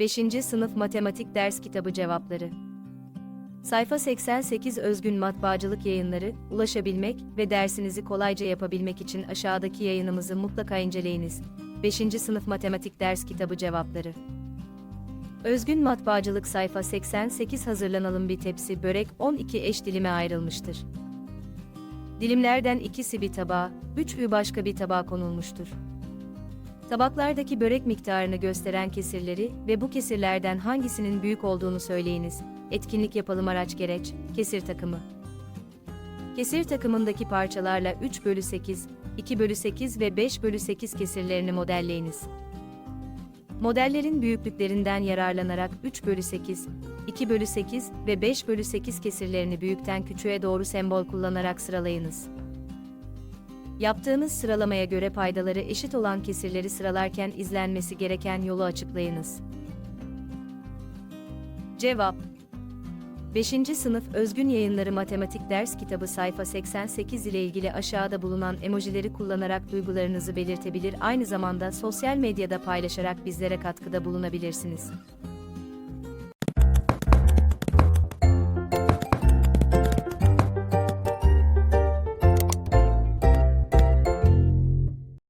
5. Sınıf Matematik Ders Kitabı Cevapları Sayfa 88 Özgün Matbaacılık Yayınları, ulaşabilmek ve dersinizi kolayca yapabilmek için aşağıdaki yayınımızı mutlaka inceleyiniz. 5. Sınıf Matematik Ders Kitabı Cevapları Özgün Matbaacılık sayfa 88 hazırlanalım bir tepsi börek 12 eş dilime ayrılmıştır. Dilimlerden ikisi bir tabağa, üçü başka bir tabağa konulmuştur. Tabaklardaki börek miktarını gösteren kesirleri ve bu kesirlerden hangisinin büyük olduğunu söyleyiniz. Etkinlik yapalım araç gereç, kesir takımı. Kesir takımındaki parçalarla 3 bölü 8, 2 bölü 8 ve 5 bölü 8 kesirlerini modelleyiniz. Modellerin büyüklüklerinden yararlanarak 3 bölü 8, 2 bölü 8 ve 5 bölü 8 kesirlerini büyükten küçüğe doğru sembol kullanarak sıralayınız. Yaptığınız sıralamaya göre paydaları eşit olan kesirleri sıralarken izlenmesi gereken yolu açıklayınız. Cevap 5. Sınıf Özgün Yayınları Matematik Ders Kitabı sayfa 88 ile ilgili aşağıda bulunan emojileri kullanarak duygularınızı belirtebilir aynı zamanda sosyal medyada paylaşarak bizlere katkıda bulunabilirsiniz.